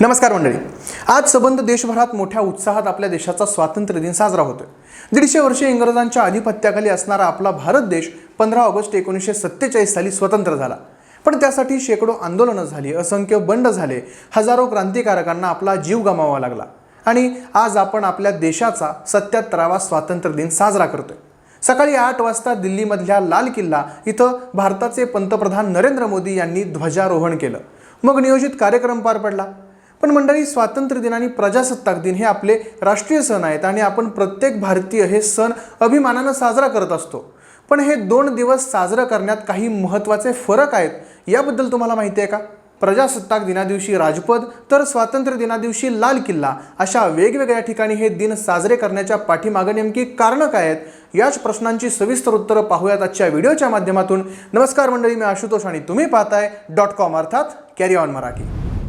नमस्कार मंडळी. आज सबंध देशभरात मोठ्या उत्साहात आपल्या देशाचा स्वातंत्र्य दिन साजरा होतोय. दीडशे वर्षे इंग्रजांच्या अधिपत्याखाली असणारा आपला भारत देश पंधरा ऑगस्ट एकोणीसशे सत्तेचाळीस साली स्वतंत्र झाला. पण त्यासाठी शेकडो आंदोलनं झाली असंख्य बंड झाले हजारो क्रांतिकारकांना आपला जीव गमावा लागला. आणि आज आपण आपल्या देशाचा सत्याहत्तरावा स्वातंत्र्य दिन साजरा करतोय. सकाळी आठ वाजता दिल्लीमधल्या लाल किल्ला इथं भारताचे पंतप्रधान नरेंद्र मोदी यांनी ध्वजारोहण केलं. मग नियोजित कार्यक्रम पार पडला. पण मंडळी स्वातंत्र्य दिन आणि प्रजासत्ताक दिन हे आपले राष्ट्रीय सण आहेत आणि आपण प्रत्येक भारतीय हे सण अभिमानानं साजरा करत असतो. पण हे दोन दिवस साजरं करण्यात काही महत्त्वाचे फरक आहेत याबद्दल तुम्हाला माहिती आहे का? प्रजासत्ताक दिनादिवशी राजपद तर स्वातंत्र्य दिनादिवशी लाल किल्ला. अशा वेगवेगळ्या ठिकाणी हे दिन साजरे करण्याच्या पाठीमागं नेमकी कारणं काय आहेत? याच प्रश्नांची सविस्तर उत्तरं पाहूयात आजच्या व्हिडिओच्या माध्यमातून. नमस्कार मंडळी मी आशुतोष आणि तुम्ही पाहताय डॉट कॉम अर्थात कॅरी ऑन मराठी.